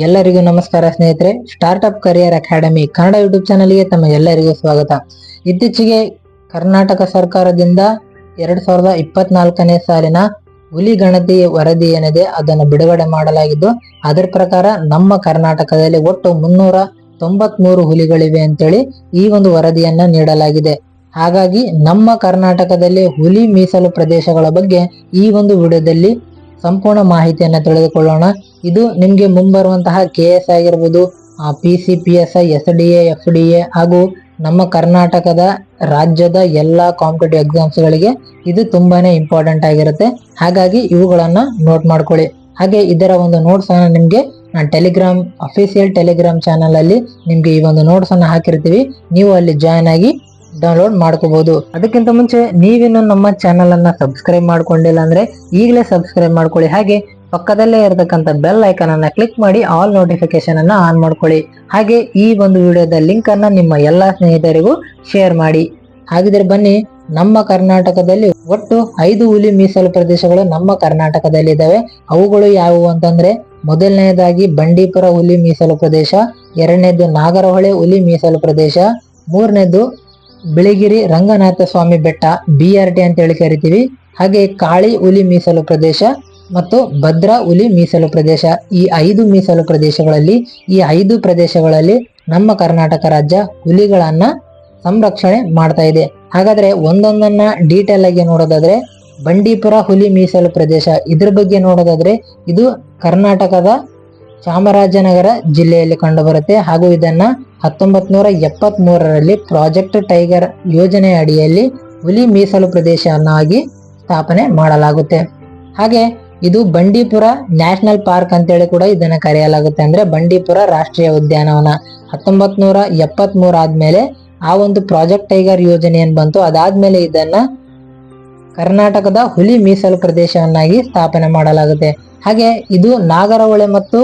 ಎಲ್ಲರಿಗೂ ನಮಸ್ಕಾರ ಸ್ನೇಹಿತರೆ. Startup career academy Kannada YouTube ಚಾನಲ್ಗೆ ತಮ್ಮ ಎಲ್ಲರಿಗೂ ಸ್ವಾಗತ. ಇತ್ತೀಚೆಗೆ ಕರ್ನಾಟಕ ಸರ್ಕಾರದಿಂದ ಎರಡ್ ಸಾವಿರದ ಇಪ್ಪತ್ನಾಲ್ಕನೇ ಸಾಲಿನ ಹುಲಿ ಗಣತಿ ವರದಿ ಏನಿದೆ ಅದನ್ನು ಬಿಡುಗಡೆ ಮಾಡಲಾಗಿದ್ದು, ಅದರ ಪ್ರಕಾರ ನಮ್ಮ ಕರ್ನಾಟಕದಲ್ಲಿ ಒಟ್ಟು ಮುನ್ನೂರ ತೊಂಬತ್ಮೂರು ಹುಲಿಗಳಿವೆ ಅಂತೇಳಿ ಈ ಒಂದು ವರದಿಯನ್ನ ನೀಡಲಾಗಿದೆ. ಹಾಗಾಗಿ ನಮ್ಮ ಕರ್ನಾಟಕದಲ್ಲಿ ಹುಲಿ ಮೀಸಲು ಪ್ರದೇಶಗಳ ಬಗ್ಗೆ ಈ ಒಂದು ವಿಡಿಯೋದಲ್ಲಿ ಸಂಪೂರ್ಣ ಮಾಹಿತಿಯನ್ನು ತಿಳಿದುಕೊಳ್ಳೋಣ. ಇದು ನಿಮಗೆ ಮುಂಬರುವಂತಹ ಕೆ ಎಸ್ ಆಗಿರ್ಬೋದು P C P S I S D F D A ಹಾಗೂ ನಮ್ಮ ಕರ್ನಾಟಕದ ರಾಜ್ಯದ ಎಲ್ಲಾ ಕಾಂಪಿಟೇಟಿವ್ ಎಕ್ಸಾಮ್ಸ್ ಗಳಿಗೆ ಇದು ತುಂಬಾನೇ ಇಂಪಾರ್ಟೆಂಟ್ ಆಗಿರುತ್ತೆ. ಹಾಗಾಗಿ ಇವುಗಳನ್ನ ನೋಟ್ ಮಾಡ್ಕೊಳ್ಳಿ. ಹಾಗೆ ಇದರ ಒಂದು ನೋಟ್ಸ್ ಅನ್ನ ನಿಮ್ಗೆ ನಾನು ಟೆಲಿಗ್ರಾಮ್ ಅಫಿಷಿಯಲ್ ಟೆಲಿಗ್ರಾಮ್ ಚಾನಲ್ ಅಲ್ಲಿ ನಿಮ್ಗೆ ಈ ಒಂದು ನೋಟ್ಸ್ ಅನ್ನ ಹಾಕಿರ್ತೀವಿ. ನೀವು ಅಲ್ಲಿ ಜಾಯ್ನ್ ಆಗಿ ಡೌನ್ಲೋಡ್ ಮಾಡ್ಕೋಬಹುದು ಅದಕ್ಕಿಂತ ಮುಂಚೆ ನೀವಿನ್ನು ನಮ್ಮ ಚಾನಲ್ ಅನ್ನ ಸಬ್ಸ್ಕ್ರೈಬ್ ಮಾಡ್ಕೊಂಡಿಲ್ಲ ಅಂದ್ರೆ ಈಗಲೇ ಸಬ್ಸ್ಕ್ರೈಬ್ ಮಾಡ್ಕೊಳ್ಳಿ. ಹಾಗೆ ಪಕ್ಕದಲ್ಲೇ ಇರತಕ್ಕಂಥ ಬೆಲ್ ಐಕನ್ ಅನ್ನ ಕ್ಲಿಕ್ ಮಾಡಿ ಆಲ್ ನೋಟಿಫಿಕೇಶನ್ ಅನ್ನ ಆನ್ ಮಾಡ್ಕೊಳ್ಳಿ. ಹಾಗೆ ಈ ಒಂದು ವಿಡಿಯೋದ ಲಿಂಕ್ ಅನ್ನ ನಿಮ್ಮ ಎಲ್ಲಾ ಸ್ನೇಹಿತರಿಗೂ ಶೇರ್ ಮಾಡಿ. ಹಾಗಿದ್ರೆ ಬನ್ನಿ, ನಮ್ಮ ಕರ್ನಾಟಕದಲ್ಲಿ ಒಟ್ಟು ಐದು ಹುಲಿ ಮೀಸಲು ಪ್ರದೇಶಗಳು ನಮ್ಮ ಕರ್ನಾಟಕದಲ್ಲಿ ಇದಾವೆ. ಅವುಗಳು ಯಾವುವು ಅಂತಂದ್ರೆ ಮೊದಲನೆಯದಾಗಿ ಬಂಡೀಪುರ ಹುಲಿ ಮೀಸಲು ಪ್ರದೇಶ ಎರಡನೇದು ನಾಗರಹೊಳೆ ಹುಲಿ ಮೀಸಲು ಪ್ರದೇಶ ಮೂರನೇದು ಬಿಳಿಗಿರಿ ರಂಗನಾಥ ಸ್ವಾಮಿ ಬೆಟ್ಟ ಬಿ ಟಿ ಅಂತ ಹೇಳಿ ಕರಿತೀವಿ. ಹಾಗೆ ಕಾಳಿ ಹುಲಿ ಮೀಸಲು ಪ್ರದೇಶ ಮತ್ತು ಭದ್ರಾ ಹುಲಿ ಮೀಸಲು ಪ್ರದೇಶ. ಈ ಐದು ಮೀಸಲು ಪ್ರದೇಶಗಳಲ್ಲಿ, ಈ ಐದು ಪ್ರದೇಶಗಳಲ್ಲಿ ನಮ್ಮ ಕರ್ನಾಟಕ ರಾಜ್ಯ ಹುಲಿಗಳನ್ನ ಸಂರಕ್ಷಣೆ ಮಾಡ್ತಾ ಇದೆ. ಹಾಗಾದ್ರೆ ಒಂದೊಂದನ್ನ ಡೀಟೇಲ್ ಆಗಿ ನೋಡೋದಾದ್ರೆ, ಬಂಡೀಪುರ ಹುಲಿ ಮೀಸಲು ಪ್ರದೇಶ. ಇದ್ರ ಬಗ್ಗೆ ನೋಡೋದಾದ್ರೆ, ಇದು ಕರ್ನಾಟಕದ ಚಾಮರಾಜನಗರ ಜಿಲ್ಲೆಯಲ್ಲಿ ಕಂಡುಬರುತ್ತೆ. ಹಾಗೂ ಇದನ್ನ ಹತ್ತೊಂಬತ್ ನೂರ ಪ್ರಾಜೆಕ್ಟ್ ಟೈಗರ್ ಯೋಜನೆ ಅಡಿಯಲ್ಲಿ ಹುಲಿ ಮೀಸಲು ಪ್ರದೇಶವನ್ನಾಗಿ ಸ್ಥಾಪನೆ ಮಾಡಲಾಗುತ್ತೆ. ಹಾಗೆ ಇದು ಬಂಡೀಪುರ ನ್ಯಾಷನಲ್ ಪಾರ್ಕ್ ಅಂತೇಳಿ ಕೂಡ ಇದನ್ನ ಕರೆಯಲಾಗುತ್ತೆ. ಅಂದ್ರೆ ಬಂಡೀಪುರ ರಾಷ್ಟ್ರೀಯ ಉದ್ಯಾನವನ. ಹತ್ತೊಂಬತ್ ನೂರ ಎಪ್ಪತ್ ಮೂರ ಆದ್ಮೇಲೆ ಆ ಒಂದು ಪ್ರಾಜೆಕ್ಟ್ ಟೈಗರ್ ಯೋಜನೆ ಏನ್ ಬಂತು? ಅದಾದ್ಮೇಲೆ ಇದನ್ನ ಕರ್ನಾಟಕದ ಹುಲಿ ಮೀಸಲು ಪ್ರದೇಶವನ್ನಾಗಿ ಸ್ಥಾಪನೆ ಮಾಡಲಾಗುತ್ತೆ. ಹಾಗೆ ಇದು ನಾಗರಹೊಳೆ ಮತ್ತು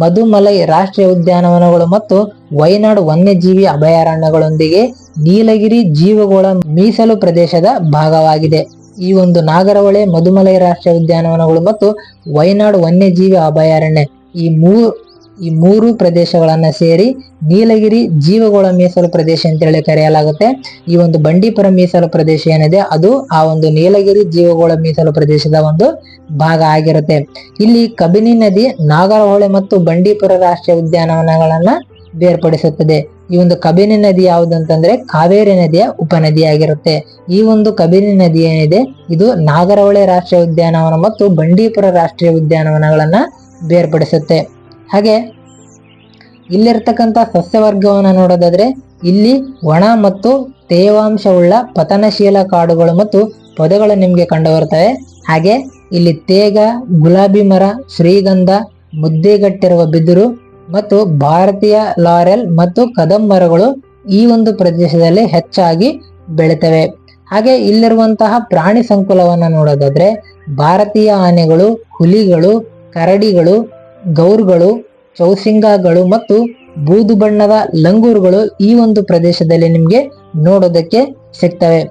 ಮಧುಮಲೈ ರಾಷ್ಟ್ರೀಯ ಉದ್ಯಾನವನಗಳು ಮತ್ತು ವಯನಾಡು ವನ್ಯಜೀವಿ ಅಭಯಾರಣ್ಯಗಳೊಂದಿಗೆ ನೀಲಗಿರಿ ಜೀವಗೋಳ ಮೀಸಲು ಪ್ರದೇಶದ ಭಾಗವಾಗಿದೆ. ಈ ಒಂದು ನಾಗರಹೊಳೆ ಮಧುಮಲೈ ರಾಷ್ಟ್ರೀಯ ಉದ್ಯಾನವನಗಳು ಮತ್ತು ವಯನಾಡು ವನ್ಯಜೀವಿ ಅಭಯಾರಣ್ಯ ಈ ಮೂರು ಈ ಮೂರು ಪ್ರದೇಶಗಳನ್ನ ಸೇರಿ ನೀಲಗಿರಿ ಜೀವಗೋಳ ಮೀಸಲು ಪ್ರದೇಶ ಅಂತ ಹೇಳಿ ಕರೆಯಲಾಗುತ್ತೆ. ಈ ಒಂದು ಬಂಡೀಪುರ ಮೀಸಲು ಪ್ರದೇಶ ಏನಿದೆ, ಅದು ಆ ಒಂದು ನೀಲಗಿರಿ ಜೀವಗೋಳ ಮೀಸಲು ಪ್ರದೇಶದ ಒಂದು ಭಾಗ ಆಗಿರುತ್ತೆ. ಇಲ್ಲಿ ಕಬಿನಿ ನದಿ ನಾಗರಹೊಳೆ ಮತ್ತು ಬಂಡೀಪುರ ರಾಷ್ಟ್ರೀಯ ಉದ್ಯಾನವನಗಳನ್ನ ಬೇರ್ಪಡಿಸುತ್ತದೆ. ಈ ಒಂದು ಕಬಿನಿ ನದಿ ಯಾವುದು ಅಂತಂದ್ರೆ ಕಾವೇರಿ ನದಿಯ ಉಪನದಿಯಾಗಿರುತ್ತೆ. ಈ ಒಂದು ಕಬಿನಿ ನದಿ ಏನಿದೆ, ಇದು ನಾಗರಹೊಳೆ ರಾಷ್ಟ್ರೀಯ ಉದ್ಯಾನವನ ಮತ್ತು ಬಂಡೀಪುರ ರಾಷ್ಟ್ರೀಯ ಉದ್ಯಾನವನಗಳನ್ನ ಬೇರ್ಪಡಿಸುತ್ತೆ. ಹಾಗೆ, ಇಲ್ಲಿರ್ತಕ್ಕಂಥ ಸಸ್ಯವರ್ಗವನ್ನು ನೋಡೋದಾದ್ರೆ, ಇಲ್ಲಿ ಒಣ ಮತ್ತು ತೇವಾಂಶವುಳ್ಳ ಪತನಶೀಲ ಕಾಡುಗಳು ಮತ್ತು ಪೊದೆಗಳು ನಿಮಗೆ ಕಂಡು ಬರ್ತವೆ ಹಾಗೆ, ಇಲ್ಲಿ ತೇಗ, ಗುಲಾಬಿ ಮರ, ಶ್ರೀಗಂಧ, ಮುದ್ದೆಗಟ್ಟಿರುವ ಬಿದಿರು ಮತ್ತು ಭಾರತೀಯ ಲಾರೆಲ್ ಮತ್ತು ಕದಂ ಮರಗಳು ಈ ಒಂದು ಪ್ರದೇಶದಲ್ಲಿ ಹೆಚ್ಚಾಗಿ ಬೆಳೆತವೆ. ಹಾಗೆ ಇಲ್ಲಿರುವಂತಹ ಪ್ರಾಣಿ ಸಂಕುಲವನ್ನು ನೋಡೋದಾದ್ರೆ ಭಾರತೀಯ ಆನೆಗಳು, ಹುಲಿಗಳು, ಕರಡಿಗಳು, ಗೌರ್ಗಳು, ಚೌಸಿಂಗಗಳು ಮತ್ತು ಬೂದು ಬಣ್ಣದ ಲಂಗೂರುಗಳು ಈ ಒಂದು ಪ್ರದೇಶದಲ್ಲಿ ನಿಮಗೆ ನೋಡೋದಕ್ಕೆ ಸಿಗ್ತವೆ.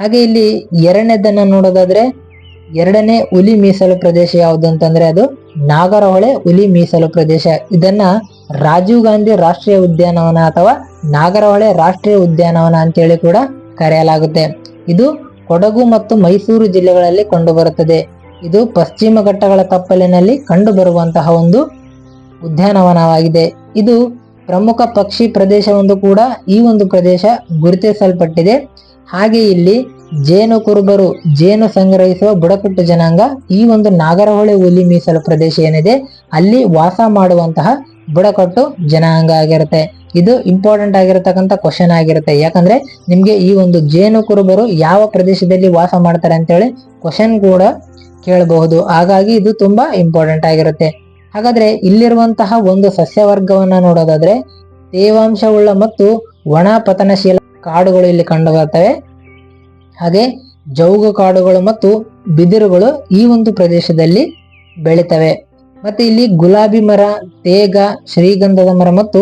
ಹಾಗೆ ಇಲ್ಲಿ ಎರಡನೇದನ್ನ ನೋಡೋದಾದ್ರೆ ಎರಡನೇ ಹುಲಿ ಮೀಸಲು ಪ್ರದೇಶ ಯಾವುದು ಅಂತಂದ್ರೆ ಅದು ನಾಗರಹೊಳೆ ಹುಲಿ ಮೀಸಲು ಪ್ರದೇಶ. ಇದನ್ನ ರಾಜೀವ್ ಗಾಂಧಿ ರಾಷ್ಟ್ರೀಯ ಉದ್ಯಾನವನ ಅಥವಾ ನಾಗರಹೊಳೆ ರಾಷ್ಟ್ರೀಯ ಉದ್ಯಾನವನ ಅಂತೇಳಿ ಕೂಡ ಕರೆಯಲಾಗುತ್ತೆ. ಇದು ಕೊಡಗು ಮತ್ತು ಮೈಸೂರು ಜಿಲ್ಲೆಗಳಲ್ಲಿ ಕಂಡುಬರುತ್ತದೆ. ಇದು ಪಶ್ಚಿಮ ಘಟ್ಟಗಳ ತಪ್ಪಲಿನಲ್ಲಿ ಕಂಡುಬರುವಂತಹ ಒಂದು ಉದ್ಯಾನವನವಾಗಿದೆ. ಇದು ಪ್ರಮುಖ ಪಕ್ಷಿ ಪ್ರದೇಶವೊಂದು ಕೂಡ ಈ ಒಂದು ಪ್ರದೇಶ ಗುರುತಿಸಲ್ಪಟ್ಟಿದೆ. ಹಾಗೆ ಇಲ್ಲಿ ಜೇನು ಕುರುಬರು, ಜೇನು ಸಂಗ್ರಹಿಸುವ ಬುಡಕಟ್ಟು ಜನಾಂಗ ಈ ಒಂದು ನಾಗರಹೊಳೆ ಹುಲಿ ಮೀಸಲು ಪ್ರದೇಶ ಏನಿದೆ, ಅಲ್ಲಿ ವಾಸ ಮಾಡುವಂತಹ ಬುಡಕಟ್ಟು ಜನಾಂಗ ಆಗಿರುತ್ತೆ. ಇದು ಇಂಪಾರ್ಟೆಂಟ್ ಆಗಿರತಕ್ಕಂಥ ಕ್ವಶನ್ ಆಗಿರುತ್ತೆ. ಯಾಕಂದ್ರೆ ನಿಮ್ಗೆ ಈ ಒಂದು ಜೇನು ಕುರುಬರು ಯಾವ ಪ್ರದೇಶದಲ್ಲಿ ವಾಸ ಮಾಡ್ತಾರೆ ಅಂತೇಳಿ ಕ್ವಶನ್ ಕೂಡ ಕೇಳಬಹುದು. ಹಾಗಾಗಿ ಇದು ತುಂಬಾ ಇಂಪಾರ್ಟೆಂಟ್ ಆಗಿರುತ್ತೆ. ಹಾಗಾದ್ರೆ ಇಲ್ಲಿರುವಂತಹ ಒಂದು ಸಸ್ಯವರ್ಗವನ್ನ ನೋಡೋದಾದ್ರೆ ತೇವಾಂಶವುಳ್ಳ ಮತ್ತು ಒಣ ಪತನಶೀಲ ಕಾಡುಗಳು ಇಲ್ಲಿ ಕಂಡು ಬರ್ತವೆ ಹಾಗೆ ಜೌಗು ಕಾಡುಗಳು ಮತ್ತು ಬಿದಿರುಗಳು ಈ ಒಂದು ಪ್ರದೇಶದಲ್ಲಿ ಬೆಳಿತವೆ. ಮತ್ತೆ ಇಲ್ಲಿ ಗುಲಾಬಿ ಮರ, ತೇಗ, ಶ್ರೀಗಂಧದ ಮರ ಮತ್ತು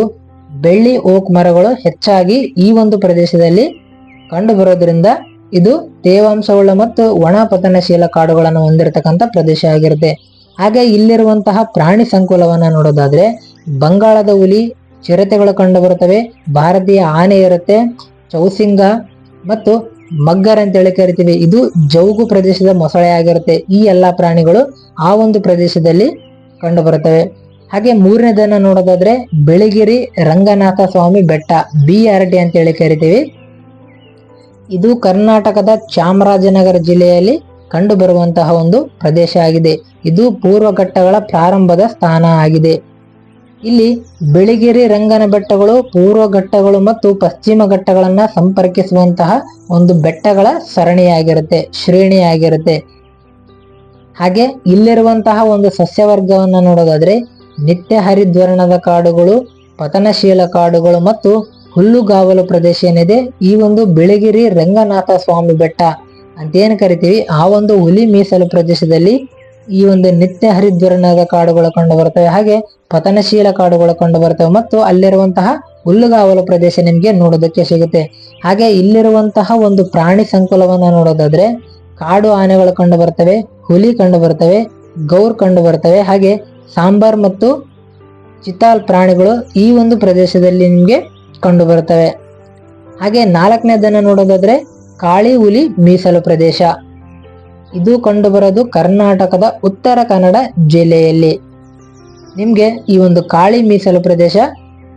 ಬೆಳ್ಳಿ ಓಕ್ ಮರಗಳು ಹೆಚ್ಚಾಗಿ ಈ ಒಂದು ಪ್ರದೇಶದಲ್ಲಿ ಕಂಡು ಬರೋದ್ರಿಂದ ಇದು ತೇವಾಂಶವುಳ್ಳ ಮತ್ತು ಒಣ ಪತನಶೀಲ ಕಾಡುಗಳನ್ನು ಹೊಂದಿರತಕ್ಕಂಥ ಪ್ರದೇಶ ಆಗಿರುತ್ತೆ. ಹಾಗೆ ಇಲ್ಲಿರುವಂತಹ ಪ್ರಾಣಿ ಸಂಕುಲವನ್ನ ನೋಡೋದಾದ್ರೆ ಬಂಗಾಳದ ಹುಲಿ, ಚಿರತೆಗಳು ಕಂಡು ಬರುತ್ತವೆ ಭಾರತೀಯ ಆನೆ ಇರುತ್ತೆ ಚೌಸಿಂಗ ಮತ್ತು ಮಗ್ಗರ್ ಅಂತ ಹೇಳಿ ಕರಿತೀವಿ. ಇದು ಜೌಗು ಪ್ರದೇಶದ ಮೊಸಳೆ ಆಗಿರುತ್ತೆ. ಈ ಎಲ್ಲಾ ಪ್ರಾಣಿಗಳು ಆ ಒಂದು ಪ್ರದೇಶದಲ್ಲಿ ಕಂಡು ಬರುತ್ತವೆ ಹಾಗೆ ಮೂರನೇದನ್ನ ನೋಡೋದಾದ್ರೆ ಬೆಳಗಿರಿ ರಂಗನಾಥ ಸ್ವಾಮಿ ಬೆಟ್ಟ, ಬಿ ಆರ್ ಟಿ ಅಂತ ಹೇಳಿ ಕರಿತೀವಿ. ಇದು ಕರ್ನಾಟಕದ ಚಾಮರಾಜನಗರ ಜಿಲ್ಲೆಯಲ್ಲಿ ಕಂಡು ಬರುವಂತಹ ಒಂದು ಪ್ರದೇಶ ಆಗಿದೆ. ಇದು ಪೂರ್ವ ಘಟ್ಟಗಳ ಪ್ರಾರಂಭದ ಸ್ಥಾನ ಆಗಿದೆ. ಇಲ್ಲಿ ಬೆಳಿಗೆರೆ ರಂಗನ ಬೆಟ್ಟಗಳು, ಪೂರ್ವ ಘಟ್ಟಗಳು ಮತ್ತು ಪಶ್ಚಿಮ ಘಟ್ಟಗಳನ್ನ ಸಂಪರ್ಕಿಸುವಂತಹ ಒಂದು ಬೆಟ್ಟಗಳ ಸರಣಿಯಾಗಿರುತ್ತೆ, ಶ್ರೇಣಿಯಾಗಿರುತ್ತೆ. ಹಾಗೆ ಇಲ್ಲಿರುವಂತಹ ಒಂದು ಸಸ್ಯವರ್ಗವನ್ನು ನೋಡೋದಾದ್ರೆ ನಿತ್ಯ ಹರಿದ್ವರ್ಣದ ಕಾಡುಗಳು, ಪತನಶೀಲ ಕಾಡುಗಳು ಮತ್ತು ಹುಲ್ಲುಗಾವಲು ಪ್ರದೇಶ ಏನಿದೆ, ಈ ಒಂದು ಬೆಳಗಿರಿ ರಂಗನಾಥ ಸ್ವಾಮಿ ಬೆಟ್ಟ ಅಂತ ಏನು ಕರಿತೀವಿ, ಆ ಒಂದು ಹುಲಿ ಮೀಸಲು ಪ್ರದೇಶದಲ್ಲಿ ಈ ಒಂದು ನಿತ್ಯ ಹರಿದ್ವರ್ಣದ ಕಾಡುಗಳು ಕಂಡು ಬರ್ತವೆ ಹಾಗೆ ಪತನಶೀಲ ಕಾಡುಗಳು ಕಂಡು ಬರ್ತವೆ ಮತ್ತು ಅಲ್ಲಿರುವಂತಹ ಹುಲ್ಲುಗಾವಲು ಪ್ರದೇಶ ನಿಮಗೆ ನೋಡೋದಕ್ಕೆ ಸಿಗುತ್ತೆ. ಹಾಗೆ ಇಲ್ಲಿರುವಂತಹ ಒಂದು ಪ್ರಾಣಿ ಸಂಕುಲವನ್ನ ನೋಡೋದಾದ್ರೆ ಕಾಡು ಆನೆಗಳು ಕಂಡು ಬರ್ತವೆ, ಹುಲಿ ಕಂಡು ಬರ್ತವೆ, ಗೌರ್ ಕಂಡು ಬರ್ತವೆ. ಹಾಗೆ ಸಾಂಬಾರ್ ಮತ್ತು ಚಿತಾಲ್ ಪ್ರಾಣಿಗಳು ಈ ಒಂದು ಪ್ರದೇಶದಲ್ಲಿ ನಿಮಗೆ ಕಂಡು ಬರ್ತವೆ. ಹಾಗೆ ನಾಲ್ಕನೇದನ್ನ ನೋಡೋದಾದ್ರೆ ಕಾಳಿ ಹುಲಿ ಮೀಸಲು ಪ್ರದೇಶ. ಇದು ಕಂಡುಬರೋದು ಕರ್ನಾಟಕದ ಉತ್ತರ ಕನ್ನಡ ಜಿಲ್ಲೆಯಲ್ಲಿ. ನಿಮಗೆ ಈ ಒಂದು ಕಾಳಿ ಮೀಸಲು ಪ್ರದೇಶ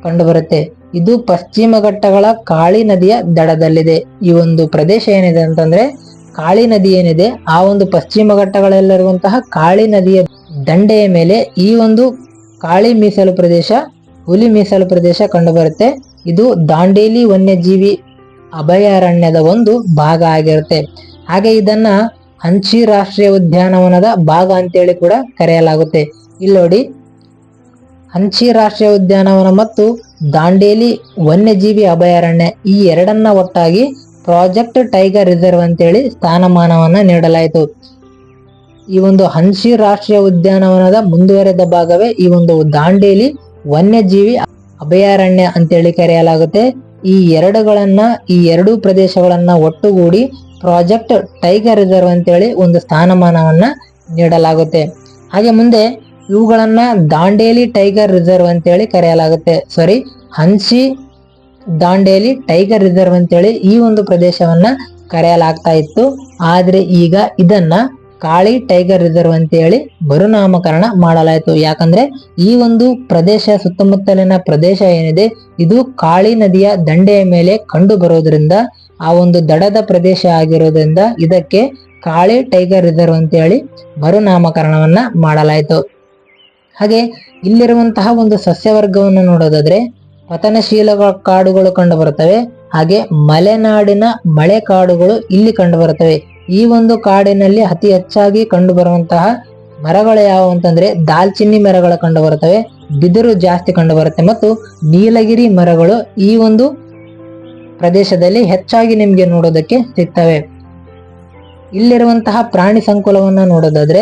ಕಂಡುಬರುತ್ತೆ. ಇದು ಪಶ್ಚಿಮ ಘಟ್ಟಗಳ ಕಾಳಿ ನದಿಯ ದಡದಲ್ಲಿದೆ. ಈ ಒಂದು ಪ್ರದೇಶ ಏನಿದೆ ಅಂತಂದ್ರೆ ಕಾಳಿ ನದಿ ಏನಿದೆ, ಆ ಒಂದು ಪಶ್ಚಿಮ ಘಟ್ಟಗಳಲ್ಲಿರುವಂತಹ ಕಾಳಿ ನದಿಯ ದಂಡೆಯ ಮೇಲೆ ಈ ಒಂದು ಕಾಳಿ ಮೀಸಲು ಪ್ರದೇಶ, ಹುಲಿ ಮೀಸಲು ಪ್ರದೇಶ ಕಂಡುಬರುತ್ತೆ. ಇದು ದಾಂಡೇಲಿ ವನ್ಯಜೀವಿ ಅಭಯಾರಣ್ಯದ ಒಂದು ಭಾಗ ಆಗಿರುತ್ತೆ. ಹಾಗೆ ಇದನ್ನ ಹಂಚಿ ರಾಷ್ಟ್ರೀಯ ಉದ್ಯಾನವನದ ಭಾಗ ಅಂತೇಳಿ ಕೂಡ ಕರೆಯಲಾಗುತ್ತೆ. ಇಲ್ಲಿ ನೋಡಿ ಹಂಚಿ ರಾಷ್ಟ್ರೀಯ ಉದ್ಯಾನವನ ಮತ್ತು ದಾಂಡೇಲಿ ವನ್ಯಜೀವಿ ಅಭಯಾರಣ್ಯ ಈ ಎರಡನ್ನ ಒಟ್ಟಾಗಿ ಪ್ರಾಜೆಕ್ಟ್ ಟೈಗರ್ ರಿಸರ್ವ್ ಅಂತೇಳಿ ಸ್ಥಾನಮಾನವನ್ನ ನೀಡಲಾಯಿತು. ಈ ಒಂದು ಹಂಚಿ ರಾಷ್ಟ್ರೀಯ ಉದ್ಯಾನವನದ ಮುಂದುವರೆದ ಭಾಗವೇ ಈ ಒಂದು ದಾಂಡೇಲಿ ವನ್ಯಜೀವಿ ಅಭಯಾರಣ್ಯ ಅಂತೇಳಿ ಕರೆಯಲಾಗುತ್ತೆ. ಈ ಎರಡುಗಳನ್ನ, ಈ ಎರಡು ಪ್ರದೇಶಗಳನ್ನ ಒಟ್ಟುಗೂಡಿ ಪ್ರಾಜೆಕ್ಟ್ ಟೈಗರ್ ರಿಸರ್ವ್ ಅಂತೇಳಿ ಒಂದು ಸ್ಥಾನಮಾನವನ್ನ ನೀಡಲಾಗುತ್ತೆ. ಹಾಗೆ ಮುಂದೆ ಇವುಗಳನ್ನ ದಾಂಡೇಲಿ ಟೈಗರ್ ರಿಸರ್ವ್ ಅಂತೇಳಿ ಕರೆಯಲಾಗುತ್ತೆ. ಸಾರಿ ಹನ್ಸಿ ದಾಂಡೇಲಿ ಟೈಗರ್ ರಿಸರ್ವ್ ಅಂತೇಳಿ ಈ ಒಂದು ಪ್ರದೇಶವನ್ನ ಕರೆಯಲಾಗ್ತಾ ಇತ್ತು. ಆದರೆ ಈಗ ಇದನ್ನ ಕಾಳಿ ಟೈಗರ್ ರಿಸರ್ವ್ ಅಂತೇಳಿ ಮರುನಾಮಕರಣ ಮಾಡಲಾಯಿತು. ಯಾಕಂದ್ರೆ ಈ ಒಂದು ಪ್ರದೇಶ ಸುತ್ತಮುತ್ತಲಿನ ಪ್ರದೇಶ ಏನಿದೆ, ಇದು ಕಾಳಿ ನದಿಯ ದಂಡೆಯ ಮೇಲೆ ಕಂಡು ಬರೋದ್ರಿಂದ ಆ ಒಂದು ದಡದ ಪ್ರದೇಶ ಆಗಿರೋದ್ರಿಂದ ಇದಕ್ಕೆ ಕಾಳಿ ಟೈಗರ್ ರಿಸರ್ವ್ ಅಂತೇಳಿ ಮರುನಾಮಕರಣವನ್ನ ಮಾಡಲಾಯಿತು. ಹಾಗೆ ಇಲ್ಲಿರುವಂತಹ ಒಂದು ಸಸ್ಯವರ್ಗವನ್ನು ನೋಡೋದಾದ್ರೆ ಪತನಶೀಲ ಕಾಡುಗಳು ಕಂಡು ಬರುತ್ತವೆ ಹಾಗೆ ಮಲೆನಾಡಿನ ಮಳೆ ಕಾಡುಗಳು ಇಲ್ಲಿ ಕಂಡು ಬರುತ್ತವೆ ಈ ಒಂದು ಕಾಡಿನಲ್ಲಿ ಅತಿ ಹೆಚ್ಚಾಗಿ ಕಂಡು ಬರುವಂತಹ ಮರಗಳು ಯಾವುವು ಅಂತಂದ್ರೆ ದಾಲ್ಚಿನ್ನಿ ಮರಗಳು ಕಂಡು ಬರುತ್ತವೆ ಬಿದಿರು ಜಾಸ್ತಿ ಕಂಡು ಬರುತ್ತೆ ಮತ್ತು ನೀಲಗಿರಿ ಮರಗಳು ಈ ಒಂದು ಪ್ರದೇಶದಲ್ಲಿ ಹೆಚ್ಚಾಗಿ ನಿಮಗೆ ನೋಡೋದಕ್ಕೆ ಸಿಗ್ತವೆ. ಇಲ್ಲಿರುವಂತಹ ಪ್ರಾಣಿ ಸಂಕುಲವನ್ನು ನೋಡೋದಾದ್ರೆ,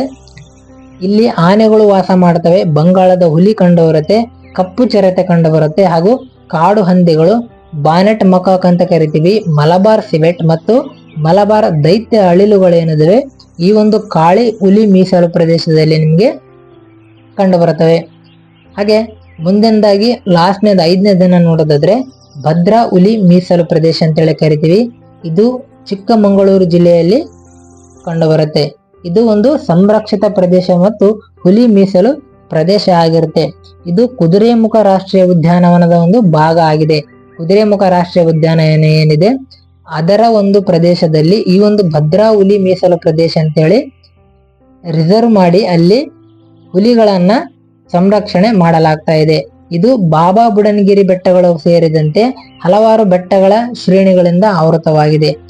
ಇಲ್ಲಿ ಆನೆಗಳು ವಾಸ ಮಾಡ್ತವೆ, ಬಂಗಾಳದ ಹುಲಿ ಕಂಡು ಬರುತ್ತೆ ಕಪ್ಪು ಚಿರತೆ ಕಂಡು ಬರುತ್ತೆ ಹಾಗೂ ಕಾಡು ಹಂದಿಗಳು, ಬಾನೆಟ್ ಮಕಾಕ್ ಅಂತ ಕರಿತೀವಿ, ಮಲಬಾರ್ ಸಿವೆಟ್ ಮತ್ತು ಮಲಬಾರ್ ದೈತ್ಯ ಅಳಿಲುಗಳೇನಿದಾವೆ ಈ ಒಂದು ಕಾಳಿ ಹುಲಿ ಮೀಸಲು ಪ್ರದೇಶದಲ್ಲಿ ನಿಮಗೆ ಕಂಡು ಬರುತ್ತವೆ. ಹಾಗೆ ಮುಂದೆಂದಾಗಿ ಲಾಸ್ಟ್ನೇದು ಐದನೇ ದಿನ ನೋಡೋದಾದ್ರೆ ಭದ್ರಾ ಹುಲಿ ಮೀಸಲು ಪ್ರದೇಶ ಅಂತೇಳಿ ಕರಿತೀವಿ. ಇದು ಚಿಕ್ಕಮಗಳೂರು ಜಿಲ್ಲೆಯಲ್ಲಿ ಕಂಡುಬರುತ್ತೆ. ಇದು ಒಂದು ಸಂರಕ್ಷಿತ ಪ್ರದೇಶ ಮತ್ತು ಹುಲಿ ಮೀಸಲು ಪ್ರದೇಶ ಆಗಿರುತ್ತೆ. ಇದು ಕುದುರೆಮುಖ ರಾಷ್ಟ್ರೀಯ ಉದ್ಯಾನವನದ ಒಂದು ಭಾಗ ಆಗಿದೆ. ಕುದುರೆಮುಖ ರಾಷ್ಟ್ರೀಯ ಉದ್ಯಾನ ಏನಿದೆ? ಅದರ ಒಂದು ಪ್ರದೇಶದಲ್ಲಿ ಈ ಒಂದು ಭದ್ರಾ ಹುಲಿ ಮೀಸಲು ಪ್ರದೇಶ ಅಂತೇಳಿ ರಿಸರ್ವ್ ಮಾಡಿ ಅಲ್ಲಿ ಹುಲಿಗಳನ್ನ ಸಂರಕ್ಷಣೆ ಮಾಡಲಾಗ್ತಾ ಇದೆ. ಇದು ಬಾಬಾ ಬುಡನ್ಗಿರಿ ಬೆಟ್ಟಗಳು ಸೇರಿದಂತೆ ಹಲವಾರು ಬೆಟ್ಟಗಳ ಶ್ರೇಣಿಗಳಿಂದ ಆವೃತವಾಗಿದೆ.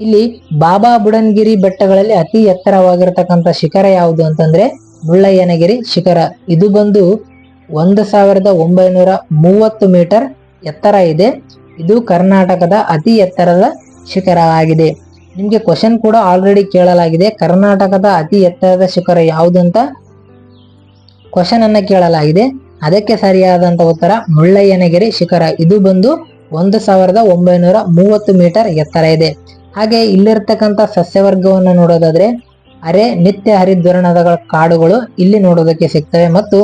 ಇಲ್ಲಿ ಬಾಬಾ ಬುಡನ್ಗಿರಿ ಬೆಟ್ಟಗಳಲ್ಲಿ ಅತಿ ಎತ್ತರವಾಗಿರತಕ್ಕಂಥ ಶಿಖರ ಯಾವುದು ಅಂತಂದ್ರೆ ಮುಳ್ಳಯ್ಯನಗಿರಿ ಶಿಖರ. ಇದು ಬಂದು ಒಂದು ಸಾವಿರದ ಒಂಬೈನೂರ ಮೂವತ್ತು ಮೀಟರ್ ಎತ್ತರ ಇದೆ. ಇದು ಕರ್ನಾಟಕದ ಅತಿ ಎತ್ತರದ ಶಿಖರ ಆಗಿದೆ. ನಿಮ್ಗೆ ಕ್ವಶನ್ ಕೂಡ ಆಲ್ರೆಡಿ ಕೇಳಲಾಗಿದೆ. ಕರ್ನಾಟಕದ ಅತಿ ಎತ್ತರದ ಶಿಖರ ಯಾವುದಂತ ಕ್ವಶನ್ ಅನ್ನ ಕೇಳಲಾಗಿದೆ. ಅದಕ್ಕೆ ಸರಿಯಾದಂತ ಉತ್ತರ ಮುಳ್ಳಯ್ಯನಗಿರಿ ಶಿಖರ. ಇದು ಬಂದು ಒಂದು ಸಾವಿರದ ಒಂಬೈನೂರ ಮೂವತ್ತು ಮೀಟರ್ ಎತ್ತರ ಇದೆ. ಹಾಗೆ ಇಲ್ಲಿರ್ತಕ್ಕಂಥ ಸಸ್ಯವರ್ಗವನ್ನು ನೋಡೋದಾದ್ರೆ ಅರೆ ನಿತ್ಯ ಹರಿದ್ವರ್ಣದ ಕಾಡುಗಳು ಇಲ್ಲಿ ನೋಡೋದಕ್ಕೆ ಸಿಗ್ತವೆ ಮತ್ತು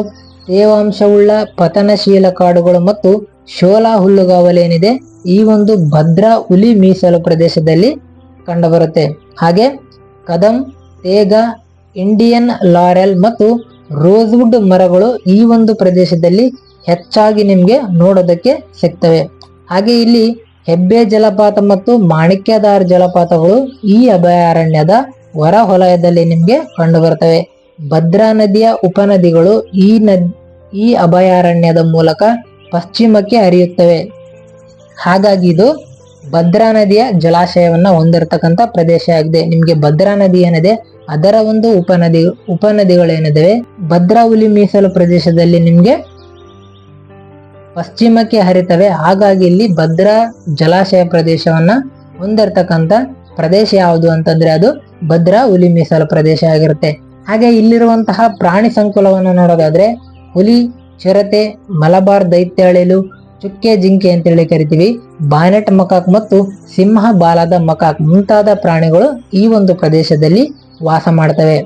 ತೇವಾಂಶವುಳ್ಳ ಪತನಶೀಲ ಕಾಡುಗಳು ಮತ್ತು ಶೋಲಾ ಹುಲ್ಲುಗಾವಲು ಏನಿದೆ ಈ ಒಂದು ಭದ್ರಾ ಹುಲಿ ಮೀಸಲು ಪ್ರದೇಶದಲ್ಲಿ ಕಂಡುಬರುತ್ತೆ. ಹಾಗೆ ಕದಂ, ತೇಗ, ಇಂಡಿಯನ್ ಲಾರೆಲ್ ಮತ್ತು ರೋಸ್ವುಡ್ ಮರಗಳು ಈ ಒಂದು ಪ್ರದೇಶದಲ್ಲಿ ಹೆಚ್ಚಾಗಿ ನಿಮಗೆ ನೋಡೋದಕ್ಕೆ ಸಿಗ್ತವೆ. ಹಾಗೆ ಇಲ್ಲಿ ಹೆಬ್ಬೆ ಜಲಪಾತ ಮತ್ತು ಮಾಣಿಕ್ಯದಾರ್ ಜಲಪಾತಗಳು ಈ ಅಭಯಾರಣ್ಯದ ಹೊರ ವಲಯದಲ್ಲಿ ನಿಮಗೆ ಕಂಡು ಬರ್ತವೆ ಭದ್ರಾ ನದಿಯ ಉಪನದಿಗಳು ಈ ನದ್, ಈ ಅಭಯಾರಣ್ಯದ ಮೂಲಕ ಪಶ್ಚಿಮಕ್ಕೆ ಹರಿಯುತ್ತವೆ. ಹಾಗಾಗಿ ಇದು ಭದ್ರಾ ನದಿಯ ಜಲಾಶಯವನ್ನು ಹೊಂದಿರತಕ್ಕಂಥ ಪ್ರದೇಶ ಆಗಿದೆ. ನಿಮಗೆ ಭದ್ರಾ ನದಿ ಏನಿದೆ ಅದರ ಒಂದು ಉಪನದಿ, ಉಪನದಿಗಳೇನಿದಾವೆ? ಭದ್ರಾ ಹುಲಿ ಮೀಸಲು ಪ್ರದೇಶದಲ್ಲಿ ನಿಮಗೆ ಪಶ್ಚಿಮಕ್ಕೆ ಹರಿತವೆ. ಹಾಗಾಗಿ ಇಲ್ಲಿ ಭದ್ರಾ ಜಲಾಶಯ ಪ್ರದೇಶವನ್ನ ಹೊಂದಿರತಕ್ಕಂತ ಪ್ರದೇಶ ಯಾವುದು ಅಂತಂದ್ರೆ ಅದು ಭದ್ರಾ ಹುಲಿ ಮೀಸಲು ಪ್ರದೇಶ ಆಗಿರುತ್ತೆ. ಹಾಗೆ ಇಲ್ಲಿರುವಂತಹ ಪ್ರಾಣಿ ಸಂಕುಲವನ್ನು ನೋಡೋದಾದ್ರೆ ಹುಲಿ, ಚಿರತೆ, ಮಲಬಾರ್ ದೈತ್ಯಾಳೆಲು ಚುಕ್ಕೆ, ಜಿಂಕೆ ಅಂತೇಳಿ ಕರಿತೀವಿ. ಬಾನೆಟ್ ಮಕಾಕ್ ಮತ್ತು ಸಿಂಹ ಬಾಲದ ಮಕಾಕ್ ಮುಂತಾದ ಪ್ರಾಣಿಗಳು ಈ ಒಂದು ಪ್ರದೇಶದಲ್ಲಿ ವಾಸ ಮಾಡ್ತವೆ.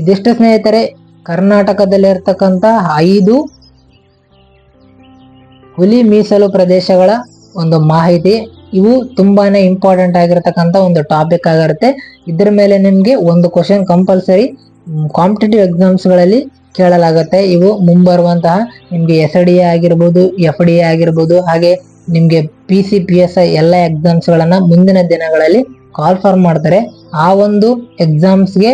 ಇದಿಷ್ಟು ಸ್ನೇಹಿತರೆ, ಕರ್ನಾಟಕದಲ್ಲಿರ್ತಕ್ಕಂಥ ಐದು ಹುಲಿ ಮೀಸಲು ಪ್ರದೇಶಗಳ ಒಂದು ಮಾಹಿತಿ. ಇವು ತುಂಬಾನೇ ಇಂಪಾರ್ಟೆಂಟ್ ಆಗಿರತಕ್ಕಂತ ಒಂದು ಟಾಪಿಕ್ ಆಗಿರುತ್ತೆ. ಇದ್ರ ಮೇಲೆ ನಿಮಗೆ ಒಂದು ಕ್ವಶನ್ ಕಂಪಲ್ಸರಿ ಕಾಂಪಿಟೇಟಿವ್ ಎಕ್ಸಾಮ್ಸ್ಗಳಲ್ಲಿ ಕೇಳಲಾಗುತ್ತೆ. ಇವು ಮುಂಬರುವಂತಹ ನಿಮಗೆ ಎಸ್ ಡಿ ಎ ಆಗಿರ್ಬೋದು ಎಫ್ ಡಿ ಎ ಆಗಿರ್ಬೋದು, ಹಾಗೆ ನಿಮಗೆ P C P S I ಎಲ್ಲ ಎಕ್ಸಾಮ್ಸ್ಗಳನ್ನು ಮುಂದಿನ ದಿನಗಳಲ್ಲಿ ಕಾಲ್ ಫಾರ್ ಮಾಡ್ತಾರೆ. ಆ ಒಂದು ಎಕ್ಸಾಮ್ಸ್ಗೆ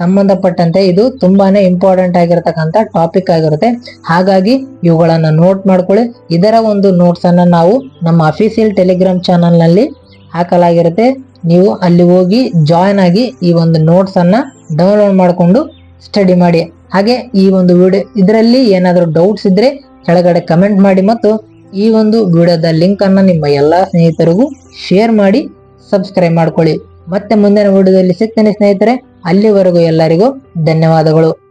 ಸಂಬಂಧಪಟ್ಟಂತೆ ಇದು ತುಂಬಾನೇ ಇಂಪಾರ್ಟೆಂಟ್ ಆಗಿರತಕ್ಕಂಥ ಟಾಪಿಕ್ ಆಗಿರುತ್ತೆ. ಹಾಗಾಗಿ ಇವುಗಳನ್ನು ನೋಟ್ ಮಾಡ್ಕೊಳ್ಳಿ. ಇದರ ಒಂದು ನೋಟ್ಸ್ ಅನ್ನ ನಾವು ನಮ್ಮ ಅಫಿಷಿಯಲ್ ಟೆಲಿಗ್ರಾಮ್ ಚಾನಲ್ನಲ್ಲಿ ಹಾಕಲಾಗಿರುತ್ತೆ. ನೀವು ಅಲ್ಲಿ ಹೋಗಿ ಜಾಯ್ನ್ ಆಗಿ ಈ ಒಂದು ನೋಟ್ಸ್ ಅನ್ನ ಡೌನ್ಲೋಡ್ ಮಾಡಿಕೊಂಡು ಸ್ಟಡಿ ಮಾಡಿ. ಹಾಗೆ ಈ ಒಂದು ವಿಡಿಯೋ ಇದರಲ್ಲಿ ಏನಾದರೂ ಡೌಟ್ಸ್ ಇದ್ರೆ ಕೆಳಗಡೆ ಕಮೆಂಟ್ ಮಾಡಿ ಮತ್ತು ಈ ಒಂದು ವಿಡಿಯೋದ ಲಿಂಕ್ ಅನ್ನ ನಿಮ್ಮ ಎಲ್ಲಾ ಸ್ನೇಹಿತರಿಗೂ ಶೇರ್ ಮಾಡಿ ಸಬ್ಸ್ಕ್ರೈಬ್ ಮಾಡ್ಕೊಳ್ಳಿ. ಮತ್ತೆ ಮುಂದಿನ ವಿಡಿಯೋದಲ್ಲಿ ಸಿಗ್ತೇನೆ ಸ್ನೇಹಿತರೆ ಅಲ್ಲಿವರೆಗೂ ಎಲ್ಲರಿಗೂ ಧನ್ಯವಾದಗಳು.